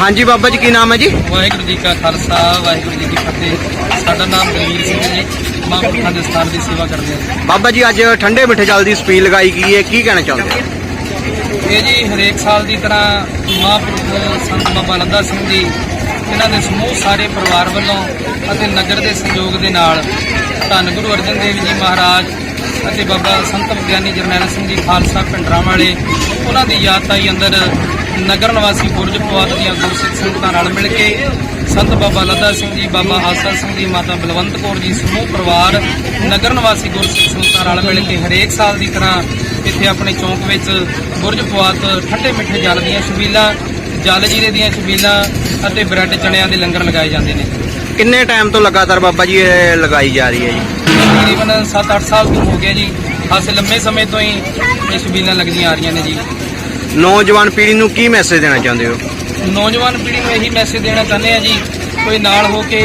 ਹਾਂਜੀ ਬਾਬਾ ਜੀ ਕੀ ਨਾਮ ਹੈ ਜੀ? ਵਾਹਿਗੁਰੂ ਜੀ ਕਾ ਖਾਲਸਾ ਵਾਹਿਗੁਰੂ ਜੀ ਕੀ ਫਤਿਹ। ਸਾਡਾ ਨਾਮ ਦਲਵੀਰ ਸਿੰਘ ਹੈ ਜੀ। ਮਹਾਂਪੁਰਖਾਂ ਦੇ ਸਥਾਨ ਦੀ ਸੇਵਾ ਕਰਦੇ ਹਾਂ। ਬਾਬਾ ਜੀ ਅੱਜ ਠੰਡੇ ਮਿੱਠੇ ਜਲ ਦੀ ਸਪੀਲ ਲਗਾਈ ਗਈ ਹੈ। ਕੀ ਕਹਿਣਾ ਚਾਹੁੰਦੇ ਹੋ? ਇਹ ਜੀ ਹਰੇਕ ਸਾਲ ਦੀ ਤਰ੍ਹਾਂ ਮਹਾਂਪੁਰਖ ਸੰਤ ਬਾਬਾ ਲੱਦਾ ਸਿੰਘ ਜੀ ਇਹਨਾਂ ਦੇ ਸਮੂਹ ਸਾਰੇ ਪਰਿਵਾਰ ਵੱਲੋਂ ਅਤੇ ਨਗਰ ਦੇ ਸੰਯੋਗ ਦੇ ਨਾਲ ਧੰਨ ਗੁਰੂ ਅਰਜਨ ਦੇਵ ਜੀ ਮਹਾਰਾਜ ਅਤੇ ਬਾਬਾ ਸੰਤ ਵਿਗਿਆਨੀ ਜਰਨੈਲ ਸਿੰਘ ਜੀ ਖਾਲਸਾ ਪਿੰਡਰਾਂ ਵਾਲੇ ਉਹਨਾਂ ਦੀ ਯਾਦਤਾਈ ਅੰਦਰ ਨਗਰ ਨਿਵਾਸੀ ਬੁਰਜ ਪਵਾਤ ਦੀਆਂ ਗੁਰਸਿੱਖ ਸੰਗਤਾਂ ਨਾਲ ਮਿਲ ਕੇ ਸੰਤ ਬਾਬਾ ਲੱਦਾ ਸਿੰਘ ਜੀ ਬਾਬਾ ਆਸਾ ਸਿੰਘ ਜੀ ਮਾਤਾ ਬਲਵੰਤ ਕੌਰ ਜੀ ਸਮੂਹ ਪਰਿਵਾਰ ਨਗਰ ਨਿਵਾਸੀ ਗੁਰਸਿੱਖ ਸੰਗਤਾਂ ਨਾਲ ਮਿਲ ਕੇ ਹਰੇਕ ਸਾਲ ਦੀ ਤਰ੍ਹਾਂ ਇੱਥੇ ਆਪਣੇ ਚੌਂਕ ਵਿੱਚ ਬੁਰਜ ਪਵਾਤ ਠੰਡੇ ਮਿੱਠੇ ਜਲ ਦੀਆਂ ਛਬੀਲਾਂ ਜਲ ਜੀਰੇ ਦੀਆਂ ਛਬੀਲਾਂ ਅਤੇ ਬ੍ਰੈਡ ਚਣਿਆਂ ਦੇ ਲੰਗਰ ਲਗਾਏ ਜਾਂਦੇ ਨੇ। ਕਿੰਨੇ ਟਾਈਮ ਤੋਂ ਲਗਾਤਾਰ ਬਾਬਾ ਜੀ ਇਹ ਲਗਾਈ ਜਾ ਰਹੀ ਹੈ ਜੀ? ਤਕਰੀਬਨ 7-8 ਸਾਲ ਤੋਂ ਹੋ ਗਏ ਜੀ। ਖਾਸੇ ਲੰਮੇ ਸਮੇਂ ਤੋਂ ਹੀ ਇਹ ਛਬੀਲਾਂ ਲੱਗਦੀਆਂ ਆ ਰਹੀਆਂ ਨੇ ਜੀ। ਨੌਜਵਾਨ ਪੀੜ੍ਹੀ ਨੂੰ ਕੀ ਮੈਸੇਜ ਦੇਣਾ ਚਾਹੁੰਦੇ ਹੋ? ਨੌਜਵਾਨ ਪੀੜ੍ਹੀ ਨੂੰ ਇਹੀ ਮੈਸੇਜ ਦੇਣਾ ਚਾਹੁੰਦੇ ਆ ਜੀ, ਕੋਈ ਨਾਲ ਹੋ ਕੇ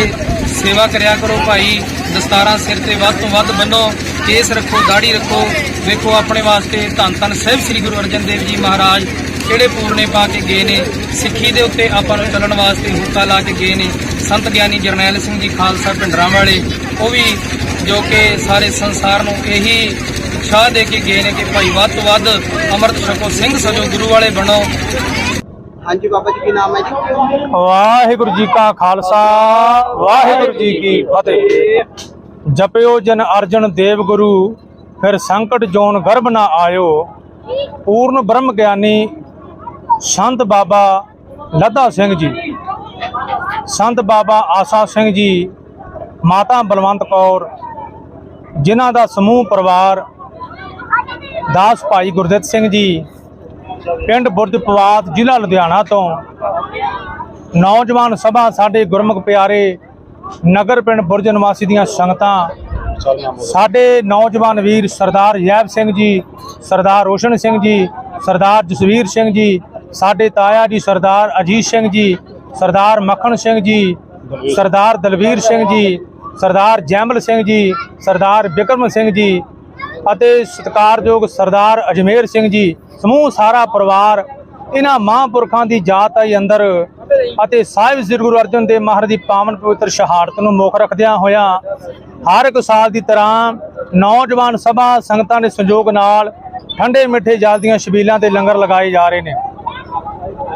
ਸੇਵਾ ਕਰਿਆ ਕਰੋ ਭਾਈ, ਦਸਤਾਰਾਂ ਸਿਰ ਤੇ ਵੱਧ ਤੋਂ ਵੱਧ ਬੰਨੋ, ਕੇਸ ਰੱਖੋ ਦਾੜੀ ਰੱਖੋ, ਵੇਖੋ ਆਪਣੇ ਵਾਸਤੇ ਧੰਨ ਧੰਨ ਸਾਹਿਬ ਸ੍ਰੀ ਗੁਰੂ ਅਰਜਨ ਦੇਵ ਜੀ ਮਹਾਰਾਜ ਕਿਹੜੇ ਪੂਰਨੇ ਪਾ ਕੇ ਗਏ ਨੇ, ਸਿੱਖੀ ਦੇ ਉੱਤੇ ਆਪਾਂ ਨੂੰ ਚੱਲਣ ਵਾਸਤੇ ਹੁੱਕਾ ਲਾ ਕੇ ਗਏ ਨੇ, ਸੰਤ ਗਿਆਨੀ ਜਰਨੈਲ ਸਿੰਘ ਜੀ ਖਾਲਸਾ ਪਿੰਡਰਾਂ ਵਾਲੇ ਉਹ ਵੀ ਜੋ ਕਿ ਸਾਰੇ ਸੰਸਾਰ ਨੂੰ ਇਹੀ ਉਤਸ਼ਾਹ ਦੇ ਕੇ ਗਏ ਨੇ ਕਿ ਭਾਈ ਵੱਧ ਤੋਂ ਵੱਧ ਅੰਮ੍ਰਿਤ ਛਕੋ ਸਿੰਘ ਸਜੋ ਗੁਰੂ ਵਾਲੇ ਬਣੋ। ਹਾਂਜੀ ਬਾਬਾ ਜੀ ਕੀ ਨਾਮ ਹੈ ਜੀ? ਵਾਹਿਗੁਰੂ ਜੀ ਕਾ ਖਾਲਸਾ ਵਾਹਿਗੁਰੂ ਜੀ ਕੀ ਫਤਿਹ। ਜਪਿਓ ਜਨ ਅਰਜਨ ਦੇਵ ਗੁਰੂ ਫਿਰ ਸੰਕਟ ਜੋਨ ਗਰਭ ਨਾ ਆਇਓ। ਪੂਰਨ ਬ੍ਰਹਮ ਗਿਆਨੀ ਸੰਤ ਬਾਬਾ ਲੱਦਾ ਸਿੰਘ ਜੀ। ਸੰਤ ਬਾਬਾ ਆਸਾ ਸਿੰਘ ਜੀ ਮਾਤਾ ਬਲਵੰਤ ਕੌਰ ਜਿਨ੍ਹਾਂ ਦਾ ਸਮੂਹ ਪਰਿਵਾਰ ਦਾਸ ਭਾਈ ਗੁਰਦਿੱਤ ਸਿੰਘ ਜੀ, ਪਿੰਡ ਬੁਰਜ ਪਵਾਤ ਜ਼ਿਲ੍ਹਾ ਲੁਧਿਆਣਾ ਤੋਂ। ਨੌਜਵਾਨ ਸਭਾ ਸਾਡੇ ਗੁਰਮੁਖ ਪਿਆਰੇ, ਨਗਰ ਪਿੰਡ ਬੁਰਜ ਨਿਵਾਸੀ ਦੀਆਂ ਸੰਗਤਾਂ। ਸਾਡੇ ਨੌਜਵਾਨ ਵੀਰ ਸਰਦਾਰ ਜੈਬ ਸਿੰਘ ਜੀ, ਸਰਦਾਰ ਰੋਸ਼ਨ ਸਿੰਘ ਜੀ, ਸਰਦਾਰ ਜਸਵੀਰ ਸਿੰਘ ਜੀ, ਸਾਡੇ ਤਾਇਆ ਜੀ ਸਰਦਾਰ ਅਜੀਤ ਸਿੰਘ ਜੀ, ਸਰਦਾਰ ਮੱਖਣ ਸਿੰਘ ਜੀ, ਸਰਦਾਰ ਦਲਵੀਰ ਸਿੰਘ ਜੀ, ਸਰਦਾਰ ਜੈਮਲ ਸਿੰਘ ਜੀ, ਸਰਦਾਰ ਬਿਕਰਮ ਸਿੰਘ ਜੀ ਅਤੇ ਸਤਿਕਾਰਯੋਗ ਸਰਦਾਰ ਅਜਮੇਰ ਸਿੰਘ ਜੀ, ਸਮੂਹ ਸਾਰਾ ਪਰਿਵਾਰ, ਇਹਨਾਂ ਮਹਾਂਪੁਰਖਾਂ ਦੀ ਜਾਤ ਆਈ ਅੰਦਰ ਅਤੇ ਸਾਹਿਬ ਸ੍ਰੀ ਗੁਰੂ ਅਰਜਨ ਦੇਵ ਮਹਾਰਾਜ ਦੀ ਪਾਵਨ ਪਵਿੱਤਰ ਸ਼ਹਾਦਤ ਨੂੰ ਮੁੱਖ ਰੱਖਦਿਆਂ ਹੋਇਆਂ ਹਰ ਇੱਕ ਸਾਲ ਦੀ ਤਰ੍ਹਾਂ ਨੌਜਵਾਨ ਸਭਾ ਸੰਗਤਾਂ ਦੇ ਸੰਯੋਗ ਨਾਲ ਠੰਡੇ ਮਿੱਠੇ ਜਲ ਦੀਆਂ ਛਬੀਲਾਂ ਤੇ ਲੰਗਰ ਲਗਾਏ ਜਾ ਰਹੇ ਨੇ।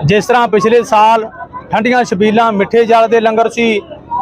ਜਿਸ ਤਰ੍ਹਾਂ ਪਿਛਲੇ ਸਾਲ ਠੰਡੀਆਂ ਛਬੀਲਾਂ, ਮਿੱਠੇ ਜਲ ਦੇ ਲੰਗਰ ਸੀ,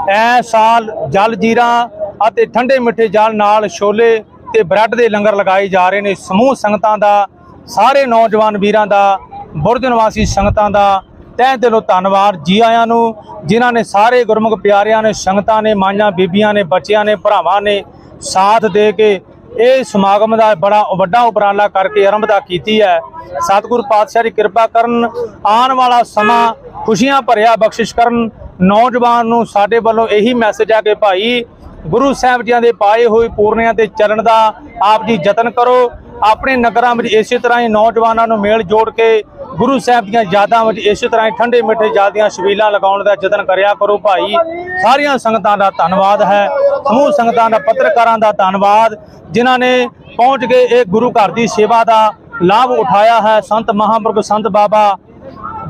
ਐ ਸਾਲ ਜਲ ਜੀਰਾ ਅਤੇ ਠੰਡੇ ਮਿੱਠੇ ਜਲ ਨਾਲ ਛੋਲੇ ਤੇ ਬ੍ਰੈਡ ਦੇ ਲੰਗਰ ਲਗਾਏ ਜਾ ਰਹੇ ਨੇ। ਸਮੂਹ ਸੰਗਤਾਂ ਦਾ, ਸਾਰੇ ਨੌਜਵਾਨ ਵੀਰਾਂ ਦਾ, ਬੁਰਜ ਨਿਵਾਸੀ ਸੰਗਤਾਂ ਦਾ, ਤਹਿ ਦਿਲੋਂ ਧੰਨਵਾਦ। ਜੀ ਆਇਆਂ ਨੂੰ, ਜਿਨ੍ਹਾਂ ਨੇ ਸਾਰੇ ਗੁਰਮੁਖ ਪਿਆਰਿਆਂ ਨੇ, ਸੰਗਤਾਂ ਨੇ, ਮਾਈਆਂ, ਬੀਬੀਆਂ ਨੇ, ਬੱਚਿਆਂ ਨੇ, ਭਰਾਵਾਂ ਨੇ ਸਾਥ ਦੇ ਕੇ ਇਹ ਸਮਾਗਮ ਦਾ ਬੜਾ ਵੱਡਾ ਉਪਰਾਲਾ ਕਰਕੇ ਆਰੰਭਤਾ ਕੀਤੀ ਹੈ। ਸਤਿਗੁਰ ਪਾਤਸ਼ਾਹ ਦੀ ਕਿਰਪਾ ਕਰਨ, ਆਉਣ ਵਾਲਾ ਸਮਾਂ ਖੁਸ਼ੀਆਂ ਭਰਿਆ ਬਖਸ਼ਿਸ਼ ਕਰਨ। ਨੌਜਵਾਨ ਨੂੰ ਸਾਡੇ ਵੱਲੋਂ ਇਹੀ ਮੈਸੇਜ ਆ ਕਿ ਭਾਈ ਗੁਰੂ ਸਾਹਿਬ ਜੀਆਂ ਦੇ ਪਾਏ ਹੋਏ ਪੂਰਨਿਆਂ ਤੇ ਚੱਲਣ ਦਾ ਆਪ ਜੀ ਯਤਨ ਕਰੋ। ਆਪਣੇ ਨਗਰਾਂ ਵਿੱਚ ਇਸੇ ਤਰ੍ਹਾਂ ਹੀ ਨੌਜਵਾਨਾਂ ਨੂੰ ਮੇਲ ਜੋੜ ਕੇ ਗੁਰੂ ਸਾਹਿਬ ਦੀਆਂ ਯਾਦਾਂ ਵਿੱਚ ਇਸੇ ਤਰ੍ਹਾਂ ਹੀ ਠੰਡੇ ਮਿੱਠੇ ਜਲ ਦੀਆਂ ਛਬੀਲਾਂ ਲਗਾਉਣ ਦਾ ਯਤਨ ਕਰਿਆ ਕਰੋ ਭਾਈ। ਸਾਰੀਆਂ ਸੰਗਤਾਂ ਦਾ ਧੰਨਵਾਦ ਹੈ। ਸਮੂਹ ਸੰਗਤਾਂ ਦਾ ਪੱਤਰਕਾਰਾਂ ਦਾ ਧੰਨਵਾਦ। ਜਿਨ੍ਹਾਂ ਨੇ ਪਹੁੰਚ ਕੇ ਇਹ ਗੁਰੂ ਘਰ ਦੀ ਸੇਵਾ ਦਾ ਲਾਭ ਉਠਾਇਆ ਹੈ। ਸੰਤ ਮਹਾਂਪੁਰਖ ਸੰਤ ਬਾਬਾ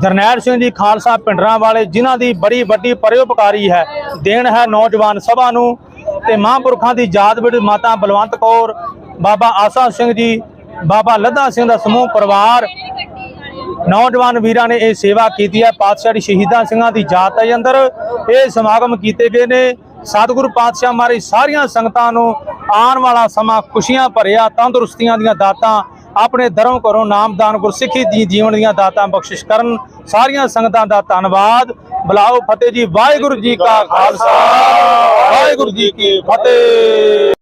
ਜਰਨੈਲ ਸਿੰਘ ਜੀ, ਖਾਲਸਾ ਪਿੰਡਰਾਂ ਵਾਲੇ ਜਿਨ੍ਹਾਂ ਦੀ ਬੜੀ ਵੱਡੀ ਪਰਉਪਕਾਰੀ ਹੈ, ਦੇਣ ਹੈ ਨੌਜਵਾਨ ਸਭਾ ਨੂੰ। ਤੇ ਮਹਾਂਪੁਰਖਾਂ ਦੀ ਯਾਦ ਵਿੱਚ ਮਾਤਾ ਬਲਵੰਤ ਕੌਰ, ਬਾਬਾ ਆਸਾ ਸਿੰਘ ਜੀ, ਬਾਬਾ ਲੱਦਾ ਸਿੰਘ ਦਾ ਸਮੂਹ, ਪਰਿਵਾਰ, ਨੌਜਵਾਨ ਵੀਰਾਂ ਨੇ ਇਹ ਸੇਵਾ ਕੀਤੀ ਹੈ। ਪਾਤਸ਼ਾਹ ਸ਼ਹੀਦਾਂ ਸਿੰਘਾਂ ਦੀ ਯਾਦ ਦੇ ਅੰਦਰ। ਇਹ ਸਮਾਗਮ ਕੀਤੇ ਗਏ ਨੇ। ਸਤਿਗੁਰੂ ਪਾਤਸ਼ਾਹ ਮਾਰੀ ਸਾਰੀਆਂ ਸੰਗਤਾਂ ਨੂੰ ਆਉਣ ਵਾਲਾ ਸਮਾਂ ਖੁਸ਼ੀਆਂ ਭਰਿਆ, ਤੰਦਰੁਸਤੀਆਂ ਦੀਆਂ ਦਾਤਾਂ ਆਪਣੇ ਦਰੋਂ ਘਰੋਂ ਨਾਮਦਾਨ ਗੁਰਸਿੱਖੀ ਦੀ ਜੀਵਨ ਦੀਆਂ ਦਾਤਾਂ ਬਖਸ਼ਿਸ਼ ਕਰਨ। ਸਾਰੀਆਂ ਸੰਗਤਾਂ ਦਾ ਧੰਨਵਾਦ। ਬੁਲਾਓ ਫਤਿਹ ਜੀ, ਵਾਹਿਗੁਰੂ ਜੀ ਕਾ ਖਾਲਸਾ। ਵਾਹਿਗੁਰੂ ਜੀ ਕੀ ਫਤਿਹ।